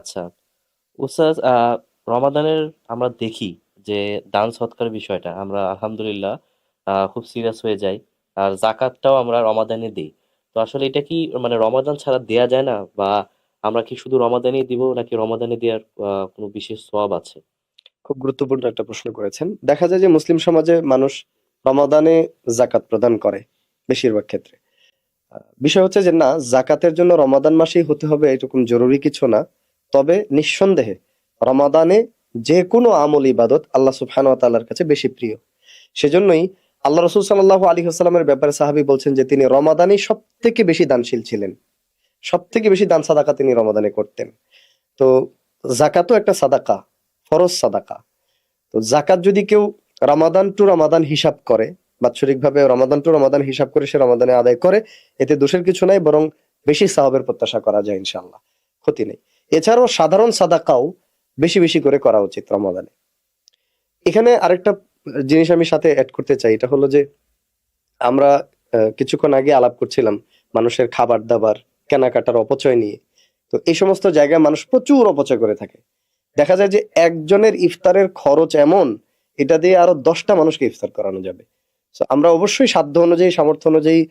আচ্ছা। উস্তাদ রমাদানের আমরা দেখি যে দান সৎকার বিষয়টা, আমরা আলহামদুলিল্লাহ খুব সিরিয়াস হয়ে যাই। আর যাকাতটাও আমরা রমাদানে দেই। তো আসলে এটা কি মানে রমাদান ছাড়া দেয়া যায় না? বা আমরা কি শুধু রমাদানেই দিব, নাকি রমাদানে দেওয়ার কোনো বিশেষ সওয়াব আছে? খুব গুরুত্বপূর্ণ একটা প্রশ্ন করেছেন। দেখা যায় যে মুসলিম সমাজে মানুষ রমাদানে জাকাত প্রদান করে, বেশিরভাগ ক্ষেত্রে। বিষয় হচ্ছে যে না, জাকাতের জন্য রমাদান মাসেই হতে হবে, এরকম জরুরি কিছু না। তবে নিঃসন্দেহে রমাদানে যেকোনো আমল ইবাদত আল্লাহ সুবহানাহু ওয়া তাআলার কাছে বেশি প্রিয়। সেজন্যই আল্লাহ রাসূল সাল্লাল্লাহু আলাইহি ওয়াসাল্লামের ব্যাপারে সাহাবী বলছেন যে তিনি রমাদানেই সবথেকে বেশি দানশীল ছিলেন। সবথেকে বেশি দান সাদাকা তিনি রমাদানে করতেন। তো যাকাতও একটা সাদাকা, ফরজ সাদাকা। তো জাকাত যদি কেউ রমাদান টু রমাদান হিসাব করে, বাৎসরিকভাবে রমাদান টু রমাদান হিসাব করে সে রমাদানে আদায় করে, এতে দোষের কিছু নাই বরং বেশি সাহাবের প্রত্যাশা করা যায় ইনশাআল্লাহ। ক্ষতি নেই। এছাড়াও সাধারণ সাদাকাও বেশি, বেশি করে করা উচিত রমাদানে। এখানে আরেকটা জিনিস আমি সাথে অ্যাড করতে চাই। এটা হলো যে আমরা কিছুক্ষণ আগে আলাপ করছিলাম মানুষের খাবার-দাবার, কেনাকাটার অপচয় নিয়ে। তো এই সমস্ত জায়গায় মানুষ প্রচুর অপচয় করে থাকে। দেখা যায় যে একজনের ইফতারের খরচ এমন এটা দিয়ে আরও দশটা মানুষকে ইফতার করানো যাবে। আমরা অবশ্যই সাধ্য অনুযায়ী সামর্থ্য অনুযায়ী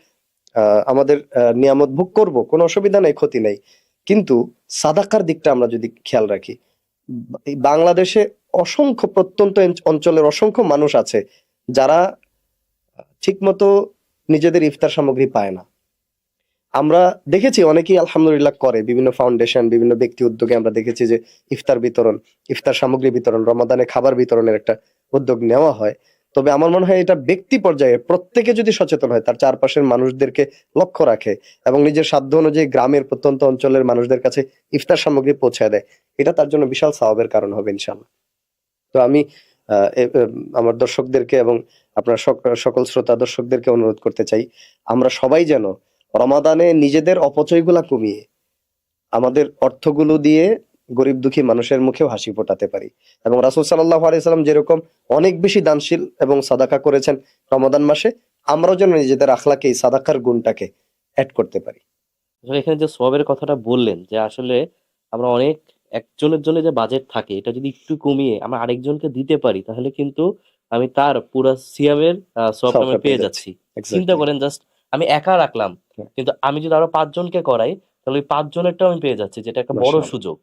আমাদের নিয়ামত ভোগ করব। কোনো অসুবিধা নেই, ক্ষতি নাই। কিন্তু সাদাকার দিকটা আমরা যদি খেয়াল রাখি, বাংলাদেশে অসংখ্য প্রত্যন্ত অঞ্চলের অসংখ্য মানুষ আছে যারা ঠিকমতো নিজেদের ইফতার সামগ্রী পায় না। আমরা দেখেছি অনেকেই আলহামদুলিল্লাহ করে। বিভিন্ন ফাউন্ডেশন, বিভিন্ন ব্যক্তি উদ্যোগে আমরা দেখেছি যে ইফতার বিতরণ, ইফতার সামগ্রী বিতরণ, রমাদানে খাবার বিতরণের একটা উদ্যোগ নেওয়া হয়। তবে আমার মনে হয় এটা ব্যক্তি পর্যায়ে প্রত্যেকে যদি সচেতন হয়, তার চারপাশের মানুষদেরকে লক্ষ্য রাখে এবং নিজের সাধ্য অনুযায়ী গ্রামের প্রত্যন্ত অঞ্চলের মানুষদের কাছে ইফতার সামগ্রী পৌঁছায় দেয়, এটা তার জন্য বিশাল সওয়াবের কারণ হবে ইনশাআল্লাহ। তো আমি আমার দর্শকদেরকে এবং আপনার সকল শ্রোতা দর্শকদেরকে অনুরোধ করতে চাই, আমরা সবাই যেন রমাদানে নিজেদের অপচয়গুলা কমিয়ে আমাদের অর্থগুলো দিয়ে গরিব দুঃখী মানুষের মুখেও হাসি ফোটাতে পারি। এবং রাসূল সাল্লাল্লাহু আলাইহি ওয়াসাল্লাম যেরকম অনেক বেশি দানশীল এবং সাদাকা করেছেন রমাদান মাসে, আমরাও যেন নিজেদের আখলাকে এই সাদাকার গুণটাকে এড করতে পারি। আসলে এখানে যে সওয়াবের কথাটা বললেন যে আসলে আমরা অনেক একজনের জন্য যে বাজেট থাকে এটা যদি একটু কমিয়ে আমরা আরেকজনকে দিতে পারি তাহলে কিন্তু আমি তার পুরা সিয়ামের সওয়াবটা আমি পেয়ে যাচ্ছি। চিন্তা করেন জাস্ট আমি একা রাখলাম। হ্যাঁ। কিন্তু আমি যদি আরও পাঁচজনকে করাই তাহলে ওই ৫ জনেরটাও আমি পেয়ে যাচ্ছি যেটা একটা বড় সুযোগ।